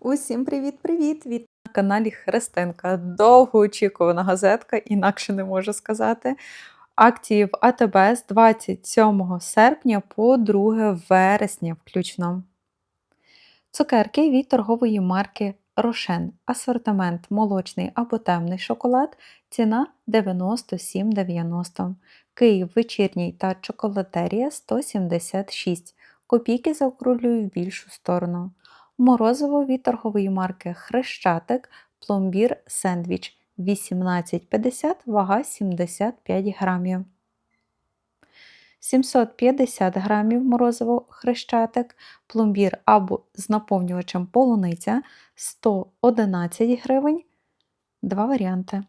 Усім привіт-привіт! Від на каналі Христинка. Довгоочікувана газетка, інакше не можу сказати. Акції в АТБ з 27 серпня по 2 вересня включно. Цукерки від торгової марки Рошен. Асортимент молочний або темний шоколад. Ціна 97,90. Київ вечірній та чоколатерія 176. Копійки заокруглюю в більшу сторону. Морозиво від торгової марки Хрещатик, пломбір сендвіч 18,50, вага 75 грамів. 750 грамів морозиво Хрещатик, пломбір або з наповнювачем полуниця 111 гривень. Два варіанти.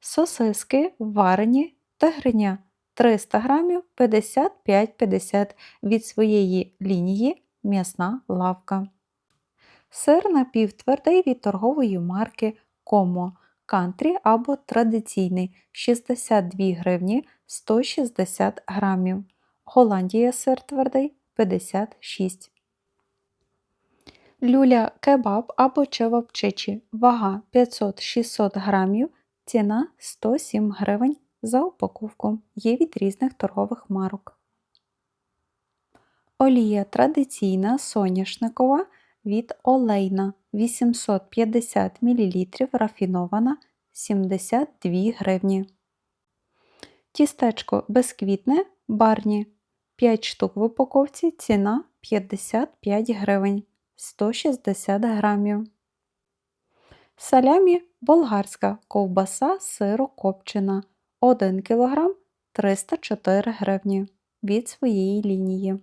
Сосиски варені та гриня 300 грамів 55,50 від своєї лінії м'ясна лавка. Сир напівтвердий від торгової марки Комо Кантрі або традиційний 62 гривні 160 грамів. Голландія сир твердий 56. Люля кебаб або чевапчичі. Вага 500-600 грамів. Ціна 107 гривень за упаковку. Є від різних торгових марок. Олія традиційна соняшникова від олейна 850 мл рафінована 72 гривні. Тістечко безквітне барні 5 штук в упаковці ціна 55 гривень 160 грамів. Салямі болгарська ковбаса сирокопчена 1 кг 304 гривні від своєї лінії.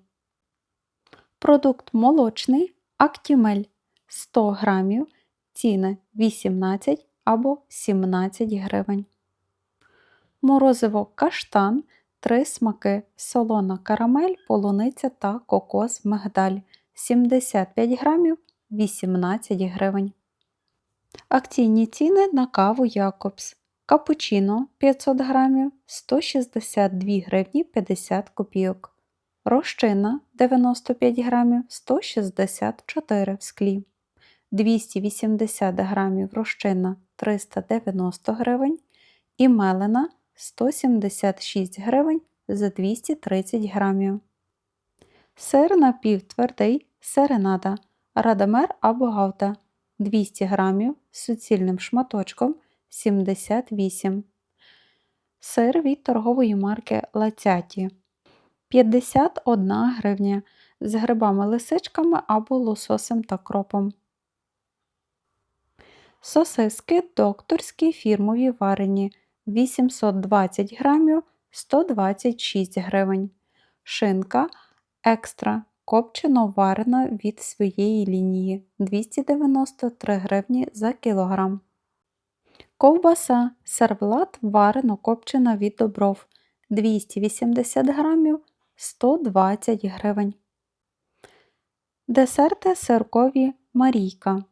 Продукт молочний Актімель 100 грамів, ціни 18 або 17 гривень. Морозиво каштан 3 смаки, солона карамель, полуниця та кокос мигдаль 75 грамів 18 гривень. Акційні ціни на каву Якобс. Капучино 500 грамів 162 гривні 50 копійок. Розчина 95 грамів 164 в склі. 280 грамів розчина 390 гривень. І мелена 176 гривень за 230 грамів. Сир напівтвердий серенада радамер або гавта 200 грамів з суцільним шматочком 78 Сир від торгової марки Лацяті 51 гривня з грибами-лисичками або лососем та кропом. Сосиски докторські фірмові варені 820 грамів 126 гривень. Шинка екстра копчено варена від своєї лінії 293 гривні за кілограм. Ковбаса сервелат варено копчена від добров 280 грамів 120 гривень. Десерти сиркові Марійка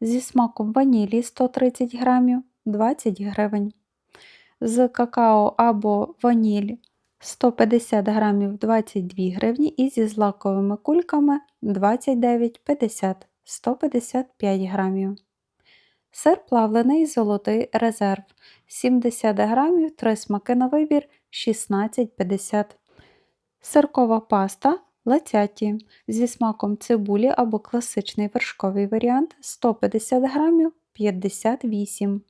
зі смаком ванілі 130 грамів 20 гривень. З какао або ваніль 150 грамів 22 гривні і зі злаковими кульками 29,50 155 грамів. Сир плавлений золотий резерв. 70 грамів 3 смаки на вибір 16,50 Сиркова паста лацяті зі смаком цибулі або класичний вершковий варіант 150 грамів 58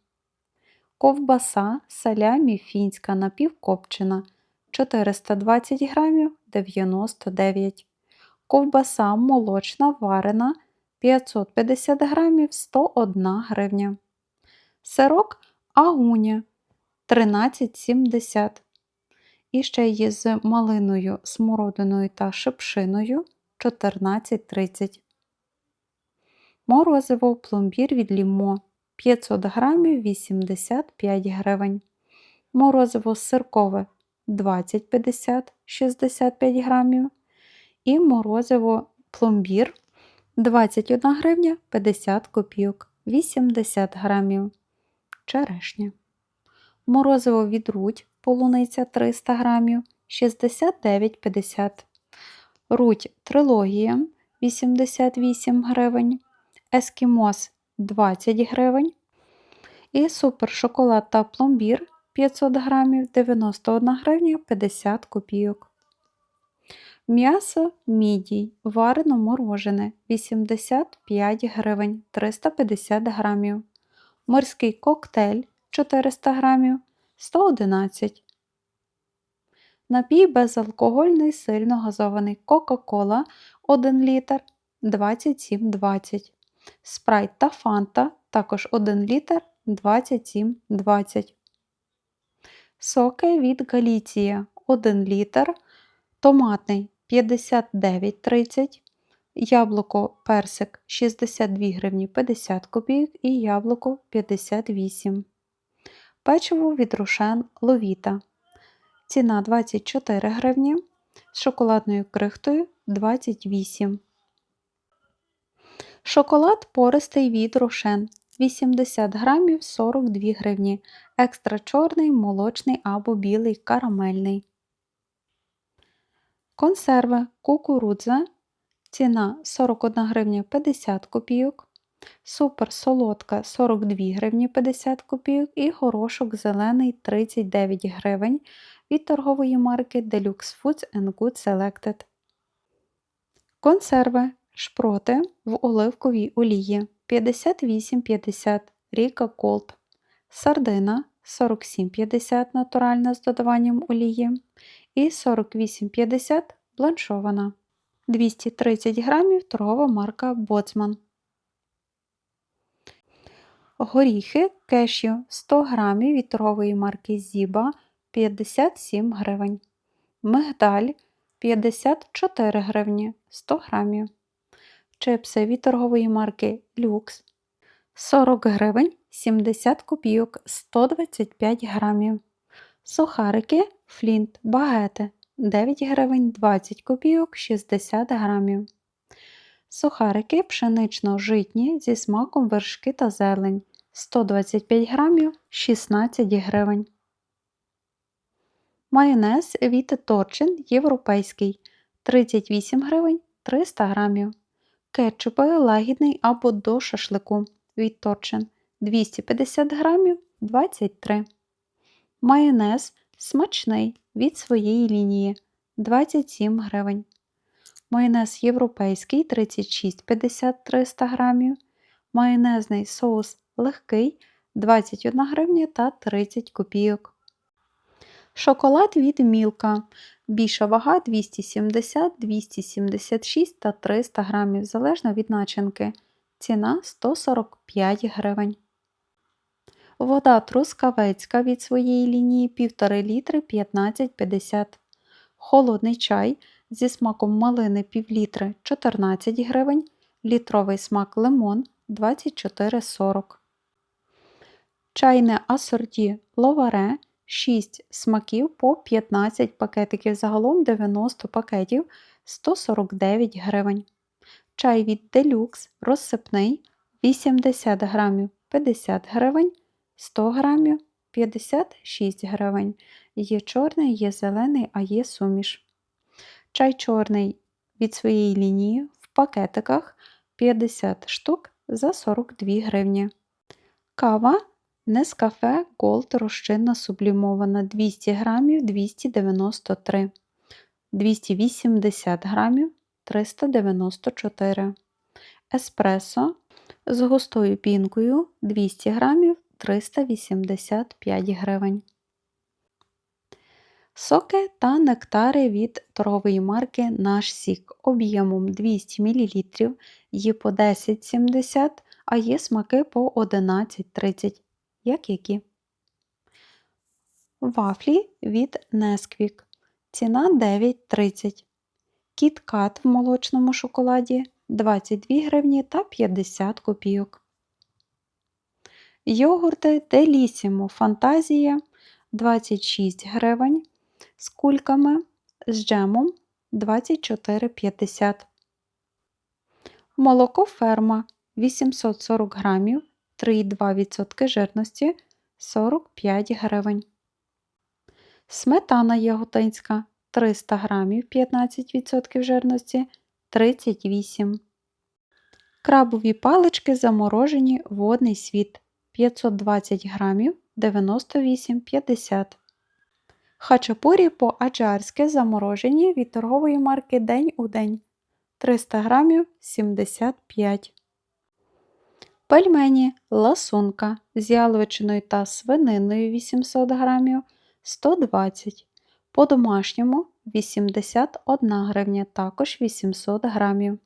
Ковбаса салямі фінська напівкопчена 420 грамів 99 Ковбаса молочна варена 550 грамів 101 гривня. Сирок агуня 13,70 і ще є з малиною, смородиною та шипшиною 14,30. Морозиво пломбір від лімо 500 грамів 85 гривень. Морозиво сиркове 20,50 65 грамів. І морозиво пломбір 21 гривня 50 копійок 80 грамів. Черешня. Морозиво від рудь полуниця 300 грамів 69,50 Рудь трилогія 88 гривень, ескімос 20 гривень. І супер шоколад та пломбір 500 грамів 91 гривня 50 копійок. М'ясо мідій, варено морожене 85 гривень 350 грамів. Морський коктейль 400 грамів 111. Напій безалкогольний сильно газований Кока-Кола 1 літр 27,20. Спрайт та фанта також 1 літр 27,20. Соки від Галіція 1 літр. Томатний 59,30. Яблуко персик 62 гривні 50 копійок і яблуко 58. Печиво від Рошен Ловіта. Ціна 24 гривні. З шоколадною крихтою 28. Шоколад пористий від Рошен 80 грамів 42 гривні. Екстра чорний, молочний або білий карамельний. Консерви кукурудза. Ціна 41 гривня 50 копійок. Супер солодка 42 гривні 50 копійок і горошок зелений 39 гривень від торгової марки Deluxe Foods and Good Selected. Консерви шпроти в оливковій олії 58,50 Ріка Колд. Сардина 47,50 натуральна з додаванням олії і 48,50 бланшована. 230 грамів торгова марка Боцман. Горіхи кешю 100 грамів від торгової марки Зіба 57 гривень. Мигдаль 54 гривні 100 грамів. Чипси від торгової марки Люкс 40 гривень 70 копійок 125 грамів. Сухарики Флінт багети 9 гривень 20 копійок 60 грамів. Сухарики пшенично-житні зі смаком вершки та зелень 125 грамів 16 гривень. Майонез від Торчин європейський 38 гривень 300 грамів. Кетчупи лагідний або до шашлику від Торчин 250 грамів 23. Майонез смачний від своєї лінії 27 гривень. Майонез європейський 36,50 300 грамів. Майонезний соус легкий 21 гривня та 30 копійок. Шоколад від Мілка. Більша вага 270, 276 та 300 грамів, залежно від начинки. Ціна 145 гривень. Вода трускавецька від своєї лінії 1,5 літри 15,50. Холодний чай зі смаком малини пів літри 14 гривень. Літровий смак лимон 24,40. Чайне асорті ловаре 6 смаків по 15 пакетиків. Загалом 90 пакетів 149 гривень. Чай від Deluxe розсипний 80 грамів 50 гривень, 100 грамів 56 гривень. Є чорний, є зелений, а є суміш. Чай чорний від своєї лінії в пакетиках 50 штук за 42 гривні. Кава Нескафе Gold розчинна сублімована 200 грамів 293 280 грамів 394 Еспресо з густою пінкою 200 грамів 385 гривень. Соки та нектари від торгової марки Наш Сік об'ємом 200 мл є по 10,70, а є смаки по 11,30, як які. Вафлі від Nesquik. Ціна 9,30. Кіт-кат в молочному шоколаді 22 гривні та 50 копійок. Йогурти Делісімо Фантазія 26 гривень з кульками з джемом 24,50. Молоко ферма 840 грамів 3,2% жирності 45 гривень. Сметана яготинська 300 грамів 15% жирності 38. Крабові палички заморожені водний світ 520 грамів 98,50. Хачапурі по-аджарськи заморожені від торгової марки День у день 300 грамів 75. Пельмені ласунка з яловичиною та свининою 800 грамів 120. По-домашньому 81 гривня, також 800 грамів.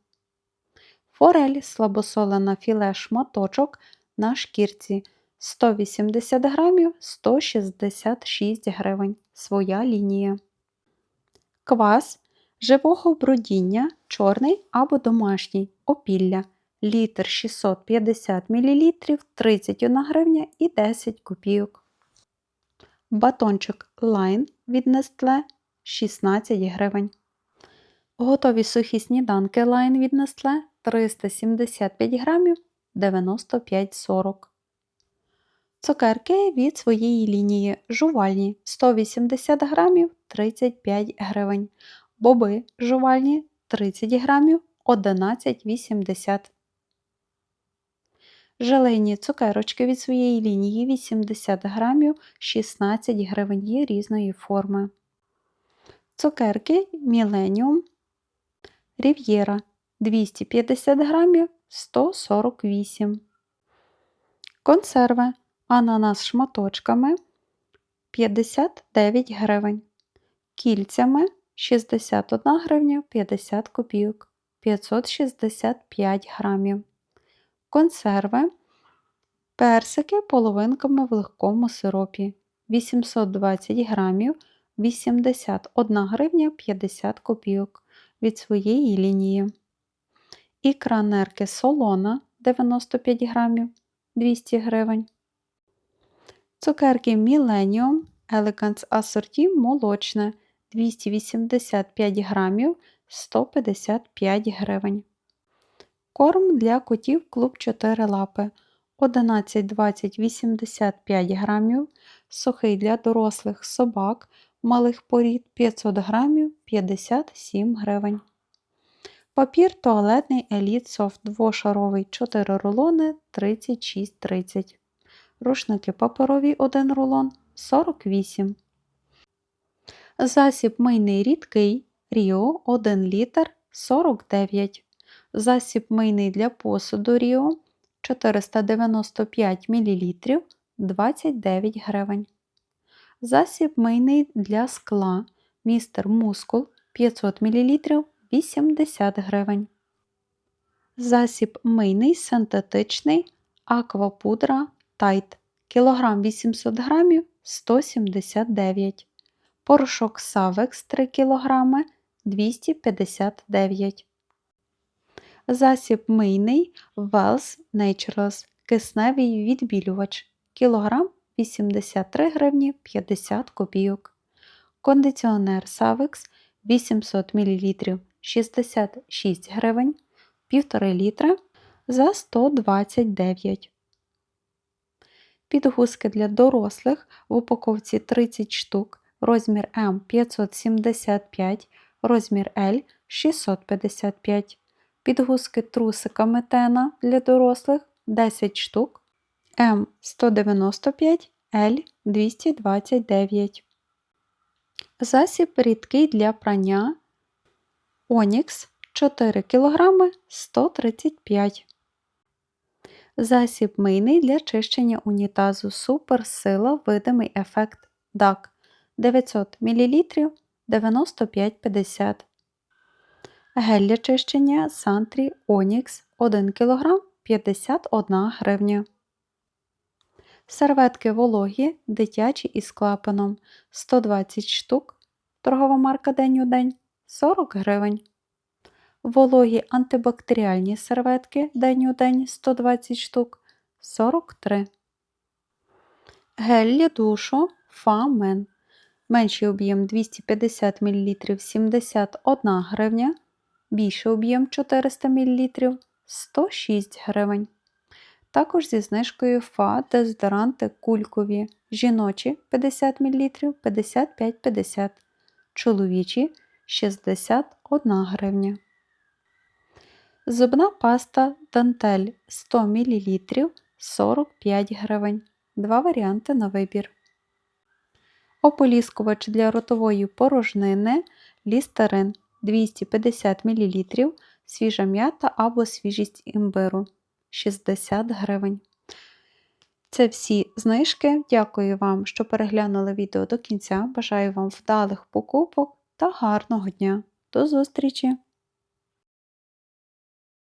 Форель слабосолена філе шматочок на шкірці 180 грамів 166 гривень. Своя лінія. Квас живого бродіння чорний або домашній опілля літр 650 мл 31 гривня і 10 копійок. Батончик Line від Nestle 16 гривень. Готові сухі сніданки Line від Nestle 375 грамів 95,40. Цукерки від своєї лінії жувальні 180 грамів 35 гривень. Боби жувальні 30 грамів 11,80 Желейні цукерочки від своєї лінії 80 грамів 16 гривень є різної форми. Цукерки Міленіум Рів'єра 250 грамів 148. Консерви ананас шматочками 59 гривень. Кільцями 61 гривня 50 копійок 565 грамів. Консерви персики половинками в легкому сиропі 820 грамів 81 гривня 50 копійок від своєї лінії. Ікра нерки солона 95 грамів 200 гривень. Цукерки Millennium Elegance Assorti молочне 285 грамів 155 гривень. Корм для котів клуб 4 лапи 11, 20, 85 грамів. Сухий для дорослих собак малих порід 500 грамів 57 гривень. Папір туалетний Еліт Софт двошаровий 4 рулони 36,30. Рушники паперові 1 рулон 48. Засіб мийний рідкий Ріо 1 літр 49. Засіб мийний для посуду Ріо 495 мл 29 гривень. Засіб мийний для скла Містер Мускул 500 мл 80 гривень. Засіб мийний синтетичний аквапудра Тайт кілограм 800 грамів 179 Порошок Савекс 3 кг 259 Засіб мийний Wells Naturals кисневий відбілювач кілограм 83 гривні 50 копійок. Кондиціонер Savex 800 мл 66 гривень 1,5 літра за 129 Підгузки для дорослих в упаковці 30 штук, розмір М 575, розмір L 655 підгузки трусиками тена для дорослих 10 штук, М 195, Л 229. Засіб рідкий для прання Онікс 4 кг 135 Засіб мийний для чищення унітазу Суперсила видимий ефект DAC 900 мл 95,50 Гель для чищення Сантрі Онікс 1 кг 51 гривня. Серветки вологі, дитячі із клапаном 120 штук. Торгова марка День у день 40 гривень. Вологі антибактеріальні серветки День у день 120 штук 43. Гель для душу Фамен. Менший об'єм 250 мл 71 гривня більший об'єм 400 мл 106 гривень. Також зі знижкою ФА дезодоранти кулькові, жіночі 50 мл 55,50 чоловічі 61 гривня. Зубна паста Дантель 100 мл 45 гривень. Два варіанти на вибір. Ополіскувач для ротової порожнини Лістерин 250 мл, свіжа м'ята або свіжість імбиру 60 гривень. Це всі знижки. Дякую вам, що переглянули відео до кінця. Бажаю вам вдалих покупок та гарного дня. До зустрічі!